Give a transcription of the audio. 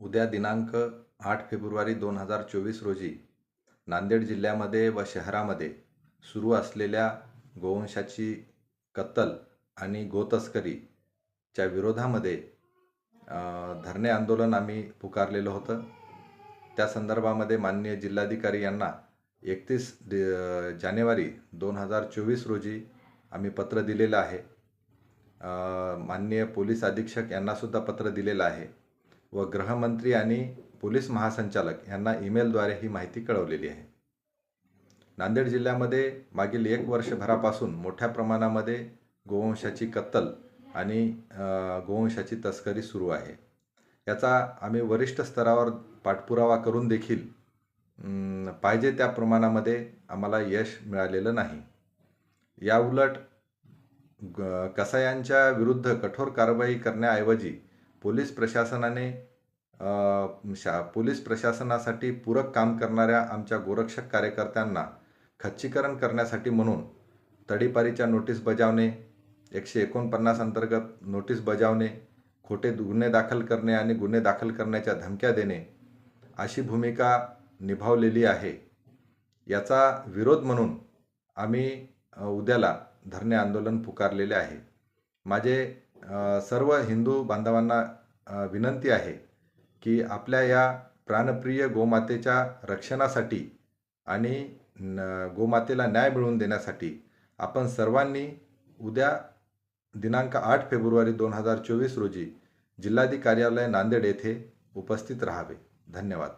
उद्या दिनांक आठ फेब्रुवारी दोन हजार चोवीस रोजी नांदेड जिल्ह्यामध्ये व शहरामध्ये सुरू असलेल्या गोवंशाची कत्तल आणि गोतस्करीच्या विरोधामध्ये धरणे आंदोलन आम्ही पुकारलेलं होतं. त्या संदर्भामध्ये माननीय जिल्हाधिकारी यांना एकतीस डि जानेवारी दोन हजार चोवीस रोजी आम्ही पत्र दिलेलं आहे. माननीय पोलीस अधीक्षक यांनासुद्धा पत्र दिलेलं आहे. व गृहमंत्री आणि पोलीस महासंचालक यांना ईमेलद्वारे ही माहिती कळवलेली आहे. नांदेड जिल्ह्यामध्ये मागील एक वर्षभरापासून मोठ्या प्रमाणामध्ये गोवंशाची कत्तल आणि गोवंशाची तस्करी सुरू आहे. याचा आम्ही वरिष्ठ स्तरावर पाठपुरावा करून देखील पाहिजे त्या प्रमाणामध्ये आम्हाला यश मिळालेलं नाही. याउलट ग कसायांच्या विरुद्ध कठोर कारवाई करण्याऐवजी पोलीस प्रशासनाने शा पोलीस प्रशासनासाठी पूरक काम करणाऱ्या आमच्या गोरक्षक कार्यकर्त्यांना खच्चीकरण करण्यासाठी म्हणून तडीपारीच्या नोटीस बजावणे एकशे एकोणपन्नास अंतर्गत नोटीस बजावणे खोटे गुन्हे दाखल करणे आणि गुन्हे दाखल करण्याच्या धमक्या देणे अशी भूमिका निभावलेली आहे. याचा विरोध म्हणून आम्ही उद्याला धरणे आंदोलन पुकारलेले आहे. माझे सर्व हिंदू बांधवांना विनंती आहे की आपल्या या प्राणप्रिय गोमातेच्या रक्षणासाठी आणि न गोमातेला न्याय मिळवून देण्यासाठी आपण सर्वांनी उद्या दिनांक आठ फेब्रुवारी दोन हजार चोवीस रोजी जिल्हाधिकारी कार्यालय नांदेड येथे उपस्थित राहावे. धन्यवाद.